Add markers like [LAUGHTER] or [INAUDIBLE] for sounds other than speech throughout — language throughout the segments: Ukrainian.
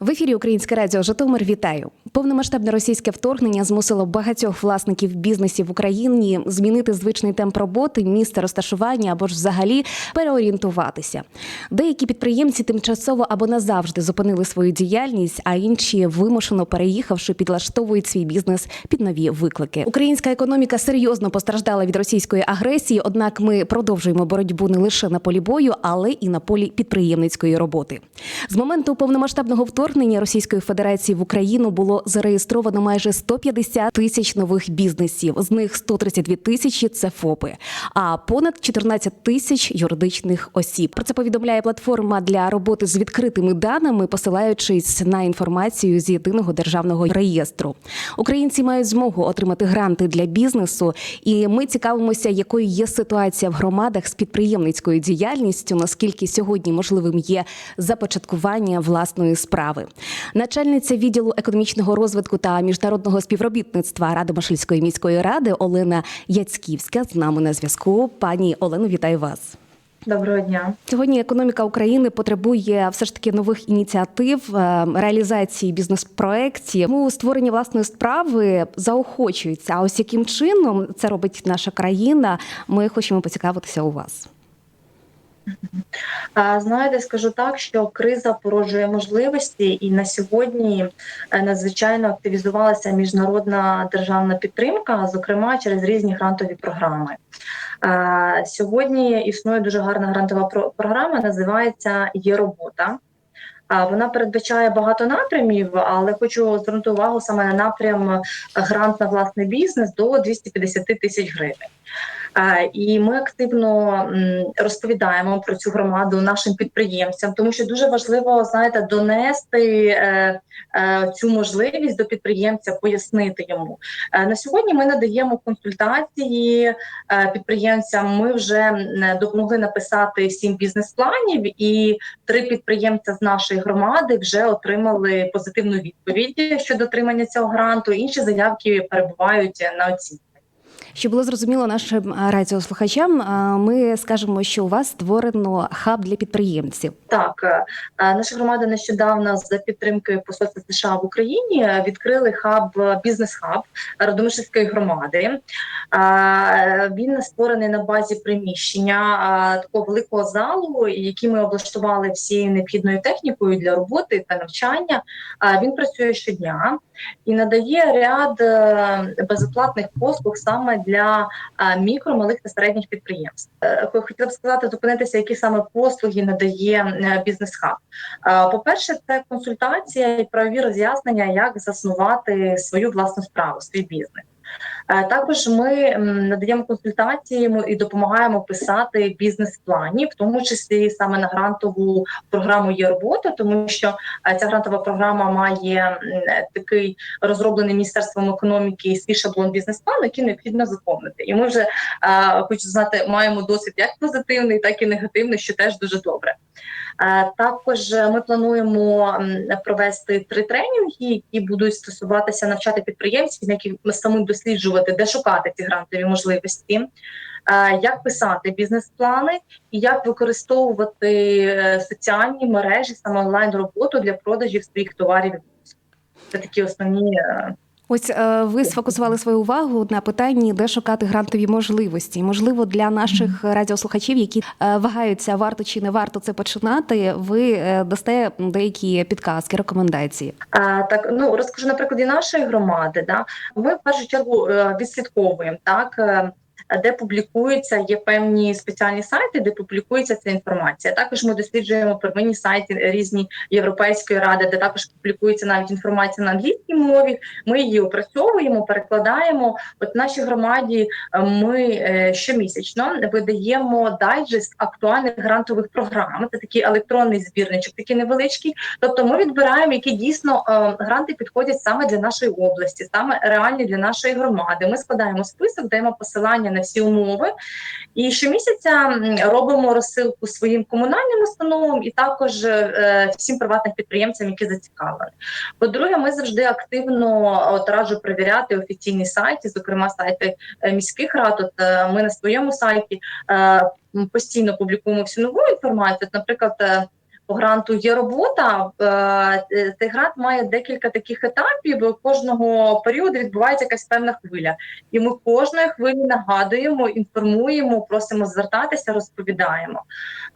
В ефірі Українське радіо Житомир вітаю. Повномасштабне російське вторгнення змусило багатьох власників бізнесів в Україні змінити звичний темп роботи, місце розташування або ж взагалі переорієнтуватися. Деякі підприємці тимчасово або назавжди зупинили свою діяльність, а інші, вимушено переїхавши, підлаштовують свій бізнес під нові виклики. Українська економіка серйозно постраждала від російської агресії. Однак ми продовжуємо боротьбу не лише на полі бою, але і на полі підприємницької роботи. З моменту повномасштабного вторгнення Російської Федерації в Україну було зареєстровано майже 150 тисяч нових бізнесів. З них 132 тисячі це ФОПи, а понад 14 тисяч юридичних осіб. Про це повідомляє платформа для роботи з відкритими даними, посилаючись на інформацію з єдиного державного реєстру. Українці мають змогу отримати гранти для бізнесу, і ми цікавимося, якою є ситуація в громадах з підприємницькою діяльністю, наскільки сьогодні можливим є започаткування власної справи. Начальниця відділу економічного розвитку та міжнародного співробітництва Радомишльської міської ради Олена Яцьківська з нами на зв'язку. Пані Олено, вітаю вас. Доброго дня. Сьогодні економіка України потребує все ж таки нових ініціатив, е, реалізації бізнес-проєктів. Тому створення власної справи заохочується. А ось яким чином це робить наша країна? Ми хочемо поцікавитися у вас. Знаєте, скажу так, що криза породжує можливості, і на сьогодні е, надзвичайно активізувалася міжнародна державна підтримка, зокрема через різні грантові програми. Сьогодні існує дуже гарна грантова програма, називається Є робота. Вона передбачає багато напрямів, але хочу звернути увагу саме на напрям грант на власний бізнес до 250 тисяч гривень. Е, І ми активно розповідаємо про цю громаду нашим підприємцям, тому що дуже важливо знаєте донести е, е, цю можливість до підприємця, пояснити йому. На сьогодні ми надаємо консультації підприємцям. Ми вже допомогли написати сім бізнес-планів, і три підприємця з нашої громади вже отримали позитивну відповідь щодо отримання цього гранту. Інші заявки перебувають на оцінці. Щоб було зрозуміло нашим е, радіослухачам, е, ми скажемо, що у вас створено хаб для підприємців. Так, е, наша громада нещодавно за підтримки посольства США в Україні відкрили хаб бізнес-хаб Радомишльської громади. Він створений на базі приміщення такого великого залу, який ми облаштували всією необхідною технікою для роботи та навчання. Він працює щодня і надає ряд е, безоплатних послуг саме для е, мікро, малих та середніх підприємств. Е, Хотіла б сказати, зупинитися, які саме послуги надає е, бізнес-хаб. Е, По-перше, це консультація і правові роз'яснення, як заснувати свою власну справу, свій бізнес. Е, Також ми надаємо консультації і допомагаємо писати бізнес-плані, в тому числі саме на грантову програму є робота, тому що е, ця грантова програма має такий розроблений міністерством економіки свій шаблон бізнес-плану, який необхідно заповнити. І ми вже е, хочу знати, маємо досвід як позитивний, так і негативний, що теж дуже добре. Е, Також ми плануємо провести три тренінги, які будуть стосуватися навчати підприємців, які самим досліджувати, де шукати ці грантові можливості, е, як писати бізнес-плани і як використовувати е, соціальні мережі, саме онлайн роботу для продажів своїх товарів. Це такі основні Ось е, ви сфокусували свою увагу на питанні, де шукати грантові можливості. Можливо, для наших радіослухачів, які е, вагаються, варто чи не варто це починати. Ви е, дасте деякі підказки, рекомендації. А, так, ну розкажу на прикладі нашої громади. Да, ми в першу чергу відслідковуємо так. Де публікуються, є певні спеціальні сайти, де публікується ця інформація. Також ми досліджуємо первинні сайти різні Європейської ради, де також публікується навіть інформація на англійській мові. Ми її опрацьовуємо, перекладаємо. От в нашій громаді е, ми е, щомісячно видаємо дайджест актуальних грантових програм. Це такий електронний збірничок, такий невеличкий. Тобто ми відбираємо, які дійсно е, гранти підходять саме для нашої області, саме реальні для нашої громади. Ми складаємо список, даємо посилання на всі умови. І щомісяця робимо розсилку своїм комунальним установам і також е, всім приватним підприємцям, які зацікавлені. По-друге, ми завжди активно от раджу перевіряти офіційні сайти, зокрема сайти е, міських рад. От е, ми на своєму сайті е, постійно публікуємо всю нову інформацію. От, Наприклад, е, гранту є робота. Е, Цей грант має декілька таких етапів. Кожного періоду відбувається якась певна хвиля, і ми кожної хвилі нагадуємо, інформуємо, просимо звертатися, розповідаємо.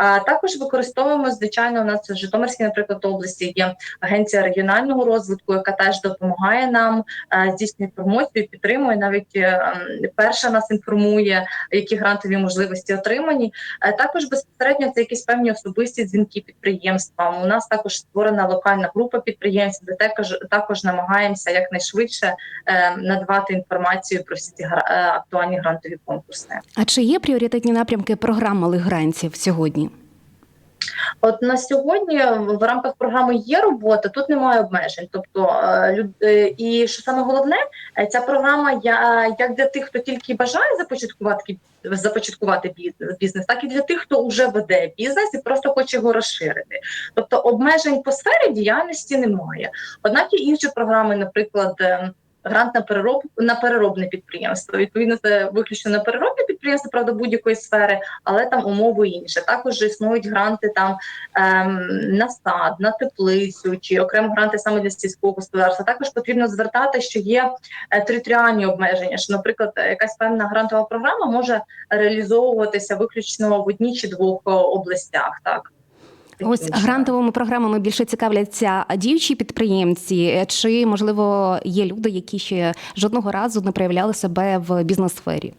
Е, Також використовуємо звичайно. У нас в Житомирській, наприклад, області є агенція регіонального розвитку, яка теж допомагає нам е, здійснює промоцію, підтримує. Навіть е, перша нас інформує, які грантові можливості отримані. Е, Також безпосередньо це якісь певні особисті дзвінки підприємствам. У нас також створена локальна група підприємців, де також також намагаємося якнайшвидше е, надавати інформацію про всі ці е, актуальні грантові конкурси. А чи є пріоритетні напрямки програм малих грантів сьогодні? От на сьогодні в рамках програми є робота, тут немає обмежень. Тобто е, е, і що саме головне, е, ця програма я як для тих, хто тільки бажає започаткувати започаткувати бізнес, так і для тих, хто вже веде бізнес і просто хоче його розширити. Тобто обмежень по сфері діяльності немає. Однак є інші програми, наприклад. е, Грант на перероб на переробне підприємство. Відповідно, це виключно на переробне підприємство, правда, будь-якої сфери, але там умови інші. Також існують гранти там ем, на сад, на теплицю чи окремо гранти саме для сільського господарства. Також потрібно звертати, що є е, територіальні обмеження. Що, наприклад, е, якась певна грантова програма може реалізовуватися виключно в одній чи двох областях. Так Ось грантовими програмами більше цікавляться діючі підприємці, чи можливо є люди, які ще жодного разу не проявляли себе в бізнес-сфері?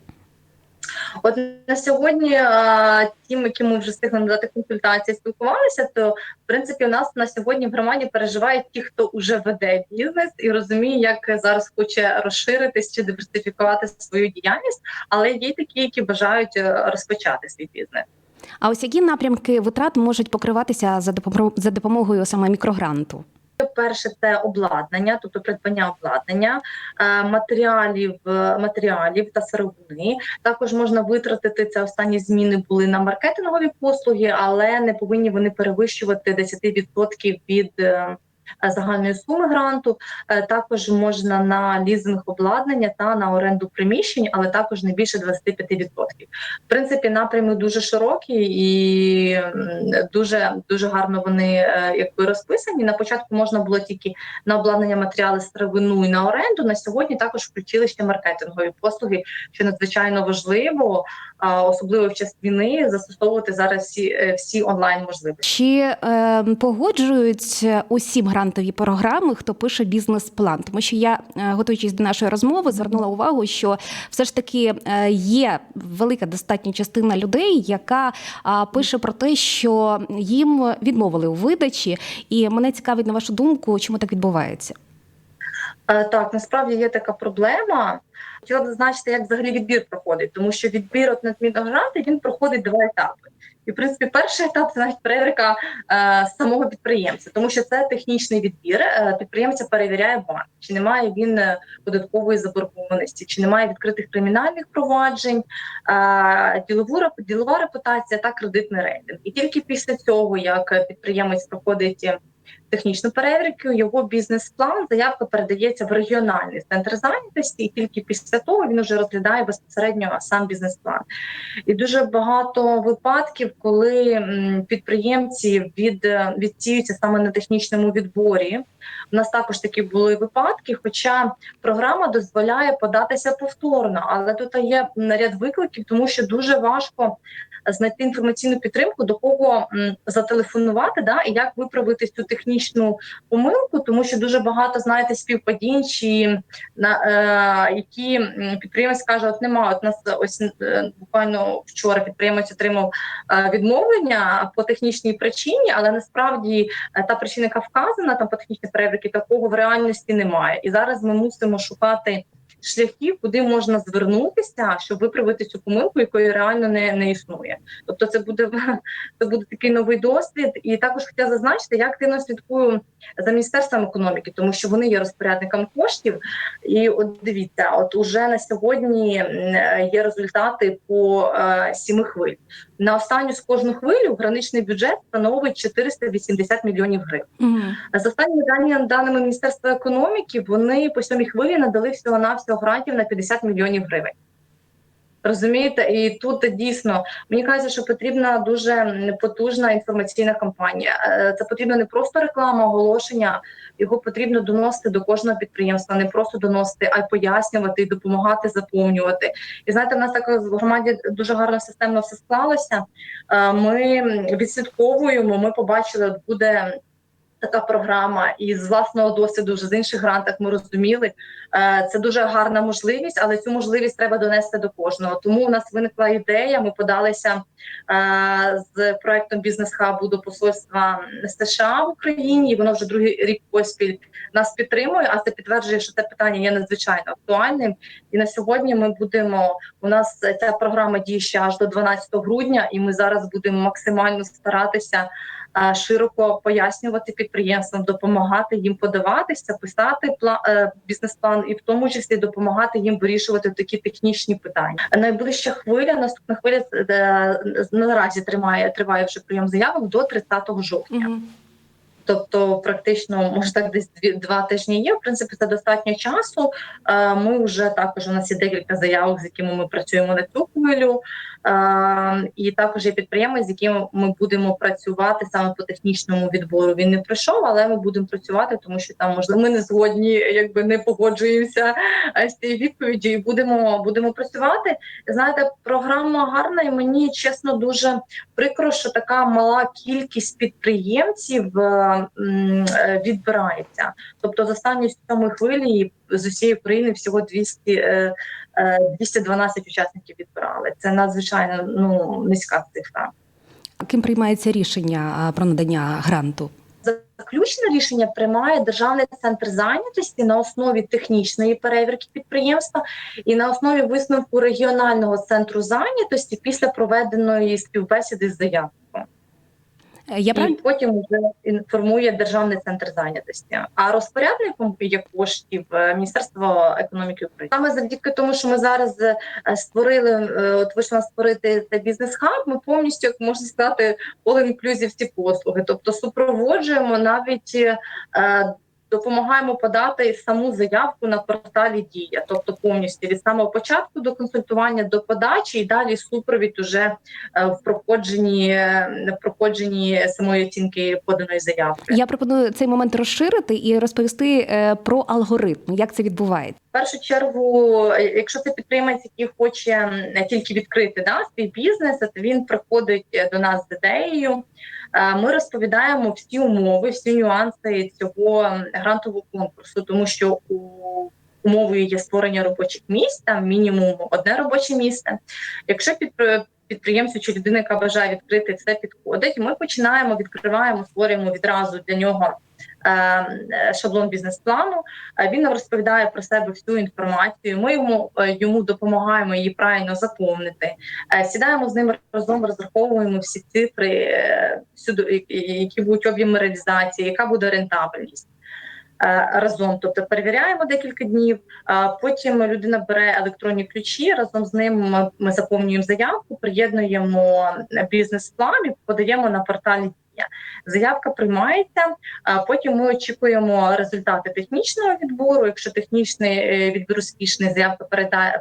От на сьогодні а, тим, яким ми вже встигли надати консультації, спілкувалися, то в принципі у нас на сьогодні в громаді переживають ті, хто вже веде бізнес і розуміє, як зараз хоче розширитись чи диверсифікувати свою діяльність, але є й такі, які бажають е, розпочати свій бізнес. А ось які напрямки витрат можуть покриватися за допомогою саме мікрогранту? Перше це обладнання, тобто придбання обладнання, е, матеріалів, е, матеріалів та сировини. Також можна витратити це. Останні зміни були на маркетингові послуги, але не повинні вони перевищувати 10% від. Е, Загальної суми гранту Е, також можна на лізинг обладнання та на оренду приміщень, але також не більше 25%. В принципі, напрями дуже широкі і дуже дуже гарно вони е, якби розписані. На початку можна було тільки на обладнання матеріали сировину і на оренду. На сьогодні також включили ще маркетингові послуги, що надзвичайно важливо, особливо в час війни, застосовувати зараз всі, всі онлайн можливості. Чи е, погоджують усі грантові програми, хто пише бізнес-план? Тому що я, е, готуючись до нашої розмови, звернула увагу, що все ж таки е, є велика достатня частина людей, яка пише про те, що їм відмовили у видачі, і мене цікавить на вашу думку, чому так відбувається. Е, Так, насправді є така проблема. Хотіла б зазначити, як взагалі відбір проходить, тому що відбір от надміногранти він проходить два етапи. І в принципі, перший етап це навіть перевірка е, самого підприємця, тому що це технічний відбір. Е, підприємця перевіряє банк, чи немає він е, податкової заборгованості, чи немає відкритих кримінальних проваджень, е, ділову ділова репутація та кредитний рейтинг. І тільки після цього, як підприємець проходить технічну перевірку, його бізнес-план, заявка передається в регіональний центр зайнятості, і тільки після того він вже розглядає безпосередньо сам бізнес-план. І дуже багато випадків, коли підприємці від, е, відсіюються саме на технічному відборі. У нас також такі були випадки, хоча програма дозволяє податися повторно, але тут є ряд викликів, тому що дуже важко знайти інформаційну підтримку, до кого зателефонувати, да, і як виправити цю технічну помилку, тому що дуже багато знаєте співпадінь, чи на е, які підприємець каже, от немає. От нас ось е, буквально вчора підприємець отримав е, відмовлення по технічній причині, але насправді е, та причина, яка вказана там по технічній перевірки, такого в реальності немає. І зараз ми мусимо шукати. Шляхів, куди можна звернутися, щоб виправити цю помилку, якої реально не, не існує. Тобто, це буде [LAUGHS] це буде такий новий досвід. І також хотіла зазначити, я активно слідкую за міністерством економіки, тому що вони є розпорядником коштів. І от дивіться, от уже на сьогодні е, є результати по е, сіми хвиль. На останню з кожну хвилю граничний бюджет становить 480 мільйонів гривень. Мгм. За останніми дані- даними Міністерства економіки, вони по сьомій хвилі надали всього навсього грантів на 50 мільйонів гривень. Розумієте, і тут дійсно мені кажеться, що потрібна дуже потужна інформаційна кампанія. Е, Це потрібна не просто реклама, оголошення. Його потрібно доносити до кожного підприємства, не просто доносити, а й пояснювати і допомагати заповнювати. І знаєте, в нас так в громаді дуже гарно системно все склалося. Е, Ми відслідковуємо. Ми побачили, буде. Така програма, і з власного досвіду вже з інших грантах ми розуміли, Е, Це дуже гарна можливість, але цю можливість треба донести до кожного. Тому у нас виникла ідея. Ми подалися е, з проектом бізнес-хабу до посольства США в Україні. і Воно вже другий рік поспіль нас підтримує. А це підтверджує, що це питання є надзвичайно актуальним. І на сьогодні ми будемо. У нас ця програма діє ще аж до 12 грудня, і ми зараз будемо максимально старатися. Е, Широко пояснювати підприємствам, допомагати їм подаватися, писати е, бізнес-план, і в тому числі допомагати їм вирішувати такі технічні питання. Найближча хвиля, наступна хвиля е, наразі тримає триває вже прийом заявок до 30 жовтня. Мгм. Тобто, практично може так десь дві два тижні є. В принципі, це достатньо часу. Ми вже також у нас є декілька заявок, з якими ми працюємо на цю хвилю. Е, І також є підприємець, з яким ми будемо працювати саме по технічному відбору. Він не прийшов, але ми будемо працювати, тому що там можливо ми не згодні, якби не погоджуємося е, з цією відповіддю. І будемо будемо працювати. Знаєте, програма гарна, і мені чесно дуже прикро, що така мала кількість підприємців е, е, відбирається. Тобто з останньої сьомої хвилі з усієї України всього 200, е, е, 212 учасників відбирали. Це надзвичайно ну низька цифра. Ким приймається рішення про надання гранту? Заключне рішення приймає державний центр зайнятості на основі технічної перевірки підприємства і на основі висновку регіонального центру зайнятості після проведеної співбесіди з заявкою. Я і потім вже інформує державний центр зайнятості. А розпорядником є коштів е, Міністерство економіки України. Саме завдяки тому, що ми зараз е, створили, е, от вийшла створити цей бізнес-хаб. Ми повністю, як можна сказати, all-inclusive ці послуги, тобто супроводжуємо навіть. Допомагаємо подати саму заявку на порталі Дія, тобто повністю від самого початку до консультування до подачі, і далі супровід уже е, в проходженні в проходженні самої оцінки поданої заявки. я пропоную цей момент розширити і розповісти е, про алгоритм, як це відбувається. В першу чергу, е, якщо це підприємець, який хоче тільки відкрити да, свій бізнес, то він приходить до нас з ідеєю. Е, Ми розповідаємо всі умови, всі нюанси цього грантового конкурсу, тому що у умовою є створення робочих місць, там мінімум одне робоче місце. Якщо під підприємцю чи людина, яка бажає відкрити це підходить, ми починаємо, відкриваємо, створюємо відразу для нього шаблон бізнес-плану. Е, Він нам розповідає про себе всю інформацію. Ми йому е, йому допомагаємо її правильно заповнити. Е, Сідаємо з ним разом, розраховуємо всі цифри, е, всюди, які будуть об'єми реалізації, яка буде рентабельність. Е, Разом, тобто перевіряємо декілька днів. Потім людина бере електронні ключі. Разом з ним ми заповнюємо заявку, приєднуємо бізнес-план і подаємо на порталі Дія. Заявка приймається. А потім ми очікуємо результати технічного відбору. Якщо технічний е, відбір успішний, заявка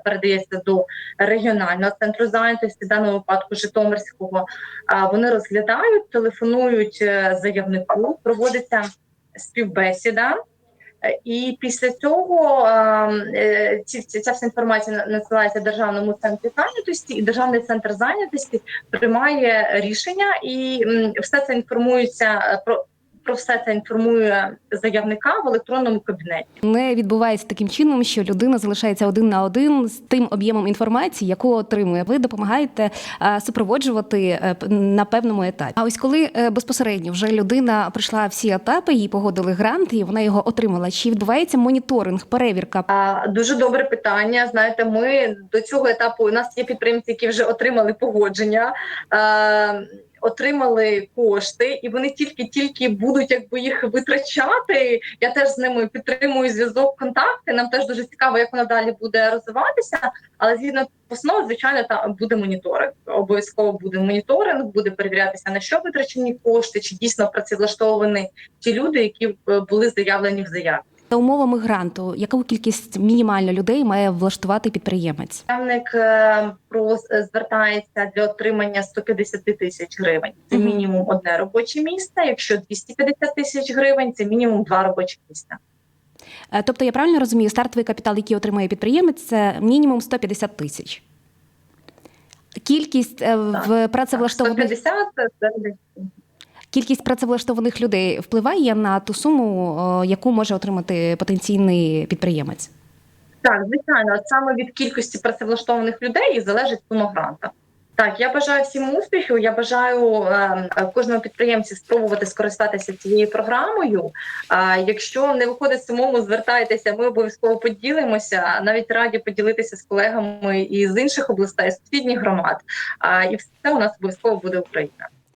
передається до регіонального центру зайнятості, в даному випадку Житомирського. Вони розглядають, телефонують е, заявнику, проводиться співбесіда. Е, І після цього е, ці, ці- ця вся інформація на- надсилається державному центрі зайнятості, і державний центр зайнятості приймає рішення, і все це інформується е, про. Про все це інформує заявника в електронному кабінеті. Не відбувається таким чином, що людина залишається один на один з тим об'ємом інформації, яку отримує. Ви допомагаєте е, супроводжувати е, на певному етапі. А ось коли е, безпосередньо вже людина пройшла всі етапи, їй погодили грант, і вона його отримала. Чи відбувається моніторинг, перевірка? А, дуже добре питання. Знаєте, ми до цього етапу у нас є підприємці, які вже отримали погодження. Е, Отримали кошти, і вони тільки-тільки будуть якби їх витрачати. Я теж з ними підтримую зв'язок, контакти. Нам теж дуже цікаво, як воно далі буде розвиватися. Але згідно постанови, звичайно, там буде моніторинг. Обов'язково буде моніторинг, буде перевірятися на що витрачені кошти, чи дійсно працевлаштовані ті люди, які е, були заявлені в заяві. За умовами гранту, яку кількість мінімально людей має влаштувати підприємець? Заявник е, е, звертається для отримання 150 тисяч гривень. Це мінімум одне робоче місце. Якщо 250 тисяч гривень, це мінімум два робочі місця. Е, Тобто, я правильно розумію, стартовий капітал, який отримує підприємець, це мінімум 150 тисяч. Кількість е, в працевлаштованих 150 – це кількість працевлаштованих людей впливає на ту суму, е, яку може отримати потенційний підприємець. Так, звичайно, саме від кількості працевлаштованих людей і залежить сума гранта. Так, я бажаю всім успіхів. Я бажаю е, е, кожному підприємцю спробувати скористатися цією програмою. А якщо не виходить самому, звертайтеся, ми обов'язково поділимося. Навіть раді поділитися з колегами із інших областей, з сусідніх громад. А і все у нас обов'язково буде Україна.